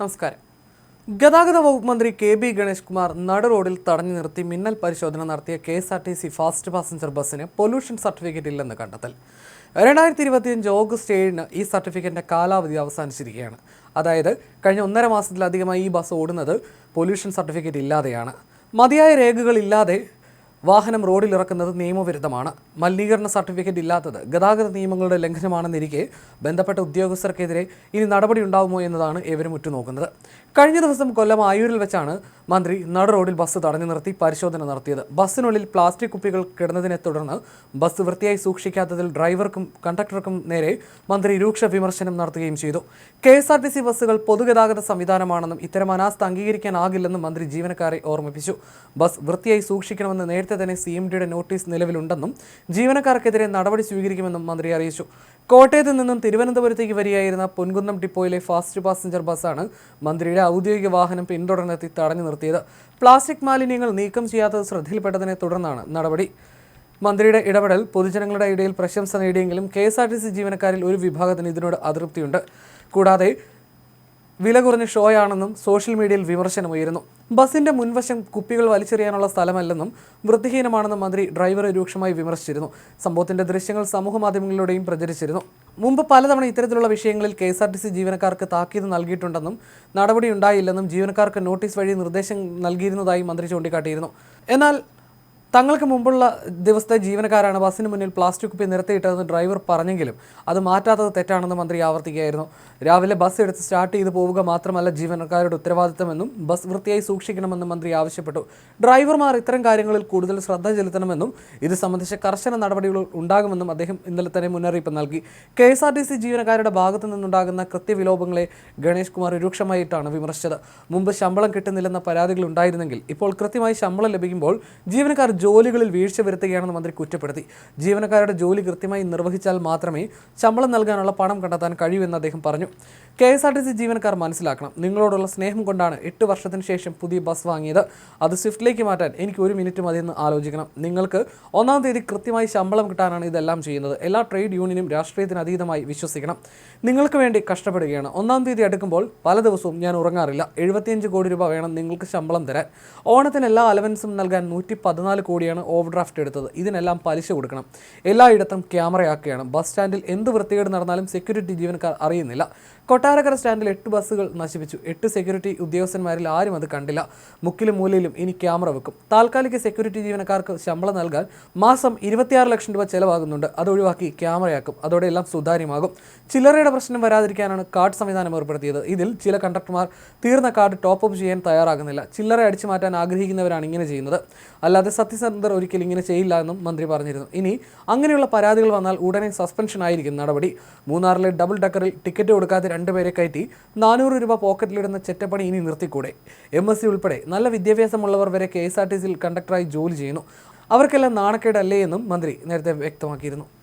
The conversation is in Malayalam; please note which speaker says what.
Speaker 1: നമസ്കാരം. ഗതാഗത വകുപ്പ് മന്ത്രി കെ ബി ഗണേഷ് കുമാർ നട റോഡിൽ തടഞ്ഞു നിർത്തി മിന്നൽ പരിശോധന നടത്തിയ K S R T C fast passenger ബസ്സിന് പൊല്യൂഷൻ സർട്ടിഫിക്കറ്റ് ഇല്ലെന്ന് കണ്ടെത്തൽ. രണ്ടായിരത്തി ഇരുപത്തിയഞ്ച് ഓഗസ്റ്റ് ഏഴിന് ഈ സർട്ടിഫിക്കറ്റിന്റെ കാലാവധി അവസാനിച്ചിരിക്കുകയാണ്. അതായത് കഴിഞ്ഞ ഒന്നര മാസത്തിലധികമായി ഈ ബസ് ഓടുന്നത് പൊല്യൂഷൻ സർട്ടിഫിക്കറ്റ് ഇല്ലാതെയാണ്. മതിയായ രേഖകളില്ലാതെ വാഹനം റോഡിലിറക്കുന്നത് നിയമവിരുദ്ധമാണ്. മലിനീകരണ സർട്ടിഫിക്കറ്റ് ഇല്ലാത്തത് ഗതാഗത നിയമങ്ങളുടെ ലംഘനമാണെന്നിരിക്കെ ബന്ധപ്പെട്ട ഉദ്യോഗസ്ഥർക്കെതിരെ ഇനി നടപടി ഉണ്ടാകുമോ എന്നതാണ് ഏവരും ഉറ്റുനോക്കുന്നത്. കഴിഞ്ഞ ദിവസം കൊല്ലം ആയൂരിൽ വെച്ചാണ് മന്ത്രി നട റോഡിൽ ബസ് തടഞ്ഞു നിർത്തി പരിശോധന നടത്തിയത്. ബസ്സിനുള്ളിൽ പ്ലാസ്റ്റിക് കുപ്പികൾ കിടന്നതിനെ തുടർന്ന് ബസ് വൃത്തിയായി സൂക്ഷിക്കാത്തതിൽ ഡ്രൈവർക്കും കണ്ടക്ടർക്കും നേരെ മന്ത്രി രൂക്ഷ വിമർശനം നടത്തുകയും ചെയ്തു. K S R T C ബസ്സുകൾ പൊതുഗതാഗത സംവിധാനമാണെന്നും ഇത്തരം അനാസ്ഥ അംഗീകരിക്കാനാകില്ലെന്നും മന്ത്രി ജീവനക്കാരെ ഓർമ്മിപ്പിച്ചു. ബസ് വൃത്തിയായി സൂക്ഷിക്കണമെന്ന് നേരത്തെ തന്നെ സി എം ഡിയുടെ നോട്ടീസ് നിലവിലുണ്ടെന്നും ജീവനക്കാർക്കെതിരെ നടപടി സ്വീകരിക്കുമെന്നും മന്ത്രി അറിയിച്ചു. കോട്ടയത്ത് നിന്നും തിരുവനന്തപുരത്തേക്ക് വരികയായിരുന്ന പൊൻകുന്നം ഡിപ്പോയിലെ ഫാസ്റ്റ് പാസഞ്ചർ ബസ്സാണ് മന്ത്രിയുടെ ഔദ്യോഗിക വാഹനം പിന്തുടർന്നെത്തി തടഞ്ഞു നിർത്തിയത്. പ്ലാസ്റ്റിക് മാലിന്യങ്ങൾ നീക്കം ചെയ്യാത്തത് ശ്രദ്ധയിൽപ്പെട്ടതിനെ തുടർന്നാണ് നടപടി. മന്ത്രിയുടെ ഇടപെടൽ പൊതുജനങ്ങളുടെ ഇടയിൽ പ്രശംസ നേടിയെങ്കിലും K S R T C ജീവനക്കാരിൽ ഒരു വിഭാഗത്തിന് ഇതിനോട് അതൃപ്തിയുണ്ട്. കൂടാതെ വില കുറഞ്ഞ ഷോയാണെന്നും സോഷ്യൽ മീഡിയയിൽ വിമർശനമുയരുന്നു ബസിന്റെ മുൻവശം കുപ്പികൾ വലിച്ചെറിയാനുള്ള സ്ഥലമല്ലെന്നും വൃത്തിഹീനമാണെന്നും മന്ത്രി ഡ്രൈവറെ രൂക്ഷമായി വിമർശിച്ചിരുന്നു. സംഭവത്തിന്റെ ദൃശ്യങ്ങൾ സമൂഹ മാധ്യമങ്ങളിലൂടെയും പ്രചരിച്ചിരുന്നു. മുമ്പ് പലതവണ ഇത്തരത്തിലുള്ള വിഷയങ്ങളിൽ K S R T C ജീവനക്കാർക്ക് താക്കീത് നൽകിയിട്ടുണ്ടെന്നും നടപടിയുണ്ടായില്ലെന്നും ജീവനക്കാർക്ക് നോട്ടീസ് വഴി നിർദ്ദേശം നൽകിയിരുന്നതായി മന്ത്രി ചൂണ്ടിക്കാട്ടിയിരുന്നു. എന്നാൽ തങ്ങൾക്ക് മുമ്പുള്ള ദിവസത്തെ ജീവനക്കാരാണ് ബസ്സിന് മുന്നിൽ പ്ലാസ്റ്റിക് കുപ്പി നിരത്തിയിട്ടതെന്ന് ഡ്രൈവർ പറഞ്ഞെങ്കിലും അത് മാറ്റാത്തത് തെറ്റാണെന്ന് മന്ത്രി ആവർത്തിക്കുകയായിരുന്നു. രാവിലെ ബസ് എടുത്ത് സ്റ്റാർട്ട് ചെയ്ത് പോവുക മാത്രമല്ല ജീവനക്കാരുടെ ഉത്തരവാദിത്തമെന്നും ബസ് വൃത്തിയായി സൂക്ഷിക്കണമെന്നും മന്ത്രി ആവശ്യപ്പെട്ടു. ഡ്രൈവർമാർ ഇത്തരം കാര്യങ്ങളിൽ കൂടുതൽ ശ്രദ്ധ ചെലുത്തണമെന്നും ഇത് സംബന്ധിച്ച കർശന നടപടികൾ ഉണ്ടാകുമെന്നും അദ്ദേഹം ഇന്നലെ തന്നെ മുന്നറിയിപ്പ് നൽകി. K S R T C ജീവനക്കാരുടെ ഭാഗത്തു നിന്നുണ്ടാകുന്ന കൃത്യവിലോപങ്ങളെ ഗണേഷ് കുമാർ രൂക്ഷമായിട്ടാണ് വിമർശിച്ചത്. മുമ്പ് ശമ്പളം കിട്ടുന്നില്ലെന്ന പരാതികൾ ഉണ്ടായിരുന്നെങ്കിൽ ഇപ്പോൾ കൃത്യമായി ശമ്പളം ലഭിക്കുമ്പോൾ ജീവനക്കാർ ജോലികളിൽ വീഴ്ച വരുത്തുകയാണെന്ന് മന്ത്രി കുറ്റപ്പെടുത്തി. ജീവനക്കാരുടെ ജോലി കൃത്യമായി നിർവഹിച്ചാൽ മാത്രമേ ശമ്പളം നൽകാനുള്ള പണം കണ്ടെത്താൻ കഴിയൂ എന്ന് അദ്ദേഹം പറഞ്ഞു. K S R T C ജീവനക്കാർ മനസ്സിലാക്കണം. നിങ്ങളോടുള്ള സ്നേഹം കൊണ്ടാണ് എട്ട് വർഷത്തിന് ശേഷം പുതിയ ബസ് വാങ്ങിയത്. അത് സ്വിഫ്റ്റിലേക്ക് മാറ്റാൻ എനിക്ക് ഒരു മിനിറ്റ് മതിയെന്ന് ആലോചിക്കണം. നിങ്ങൾക്ക് ഒന്നാം തീയതി കൃത്യമായി ശമ്പളം കിട്ടാനാണ് ഇതെല്ലാം ചെയ്യുന്നത്. എല്ലാ ട്രേഡ് യൂണിയനും രാഷ്ട്രീയത്തിന് അതീതമായി വിശ്വസിക്കണം. നിങ്ങൾക്ക് വേണ്ടി കഷ്ടപ്പെടുകയാണ്. ഒന്നാം തീയതി അടുക്കുമ്പോൾ പല ദിവസവും ഞാൻ ഉറങ്ങാറില്ല. എഴുപത്തിയഞ്ച് കോടി രൂപ വേണം നിങ്ങൾക്ക് ശമ്പളം തരാൻ. ഓണത്തിന് എല്ലാ അലവൻസും നൽകാൻ നൂറ്റി പതിനാല് കോടിയാണ് ഓവർ ഡ്രാഫ്റ്റ് എടുത്തത്. ഇതിനെല്ലാം പലിശ കൊടുക്കണം. എല്ലായിടത്തും ക്യാമറയാക്കുകയാണ് ബസ് സ്റ്റാൻഡിൽ എന്ത് വൃത്തികേട് നടന്നാലും സെക്യൂരിറ്റി ജീവനക്കാർ അറിയുന്നില്ല. കൊട്ടാരക്കര സ്റ്റാൻഡിൽ എട്ട് ബസ്സുകൾ നശിപ്പിച്ചു. എട്ട് സെക്യൂരിറ്റി ഉദ്യോഗസ്ഥന്മാരിൽ ആരും അത് കണ്ടില്ല. മുക്കിലും മൂലയിലും ഇനി ക്യാമറ വെക്കും. താൽക്കാലിക സെക്യൂരിറ്റി ജീവനക്കാർക്ക് ശമ്പളം നൽകാൻ മാസം ഇരുപത്തിയാറ് ലക്ഷം രൂപ ചെലവാകുന്നുണ്ട്. അത് ഒഴിവാക്കി ക്യാമറയാക്കും അതോടെ എല്ലാം സുതാര്യമാകും. ചില്ലറയുടെ പ്രശ്നം വരാതിരിക്കാനാണ് കാർഡ് സംവിധാനം ഏർപ്പെടുത്തിയത്. ഇതിൽ ചില കണ്ടക്ടർമാർ തീർന്ന കാർഡ് ടോപ്പ് അപ്പ് ചെയ്യാൻ തയ്യാറാകുന്നില്ല. ചില്ലറ അടിച്ചു മാറ്റാൻ ആഗ്രഹിക്കുന്നവരാണ് ഇങ്ങനെ ചെയ്യുന്നത്. അല്ലാതെ സത്യസന്ധർ ഒരിക്കലും ഇങ്ങനെ ചെയ്യില്ല എന്നും മന്ത്രി പറഞ്ഞിരുന്നു. ഇനി അങ്ങനെയുള്ള പരാതികൾ വന്നാൽ ഉടനെ സസ്പെൻഷൻ ആയിരിക്കും നടപടി. മൂന്നാറിലെ ഡബിൾ ഡക്കറിൽ ടിക്കറ്റ് കൊടുക്കാതെ രണ്ടുപേരെ കയറ്റി നാനൂറ് രൂപ പോക്കറ്റിലിടുന്ന ചെറ്റപ്പണി ഇനി നിർത്തിക്കൂടെ? എം എസ് സി ഉൾപ്പെടെ നല്ല വിദ്യാഭ്യാസമുള്ളവർ വരെ കെ എസ് ആർ ടി സിയിൽ കണ്ടക്ടറായി ജോലി ചെയ്യുന്നു. അവർക്കെല്ലാം നാണക്കേടല്ലേ എന്നും മന്ത്രി നേരത്തെ വ്യക്തമാക്കിയിരുന്നു.